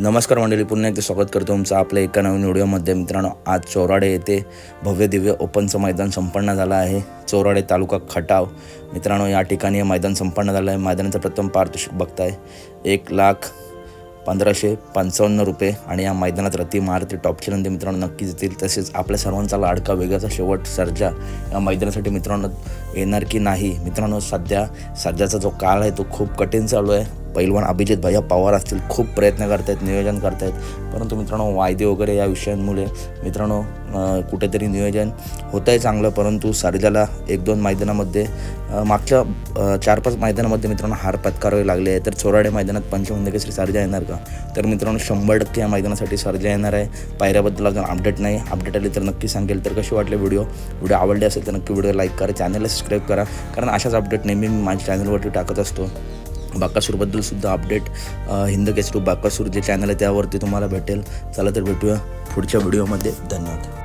नमस्कार मंडळी पुन्हा एकदा स्वागत करतो तुमचं आपल्या एका नवीन व्हिडिओमध्ये मित्रांनो आज चोराडे येथे भव्य दिव्य ओपनचं मैदान संपन्न झालं आहे. चोराडे तालुका खटाव. मित्रांनो या ठिकाणी हे मैदान संपन्न झालं आहे. मैदानाचं प्रथम पारितोषिक बघताय. एक लाख पंधराशे पंचावन्न रुपये आणि या मैदानात रती मारुती. टॉपची नंदी मित्रांनो नक्कीच येतील. तसेच आपल्या सर्वांचा लाडका वेगळाचा शेवट सर्जा या मैदानासाठी मित्रांनो येणार की नाही? मित्रांनो सध्या सध्याचा जो काळ आहे तो खूप कठीण चालू आहे. पैलवान अभिजित भैया पवार असतील खूप प्रयत्न करतायत नियोजन करतायत. परंतु मित्रांनो वायदे वगैरे या विषयांमुळे मित्रांनो कुठेतरी नियोजन होतं आहे चांगलं. परंतु सर्जाला एक दोन मैदानामध्ये मागच्या चार पाच मैदानामध्ये मित्रांनो हार पत्करावे लागले आहे तर चोराडे मैदानात पंचमंद केसरी सारिजा येणार का? तर मित्रांनो शंभर टक्के या मैदानासाठी सर्जा येणार आहे. पायऱ्याबद्दल अजून अपडेट नाही. अपडेट आली तर नक्की सांगेल. तर कशी वाटले व्हिडिओ व्हिडिओ आवडले असेल तर नक्की व्हिडिओ लाईक करा. चॅनलला सबस्क्राईब करा. कारण अशाच अपडेट नेहमी मी माझ्या चॅनलवरती टाकत असतो. बाकासूरबद्दल सुद्धा अपडेट हिंद केसरी बाकासूर जे चॅनल आहे त्यावरती तुम्हाला भेटेल. चला तर भेटूया पुढच्या व्हिडिओमध्ये धन्यवाद.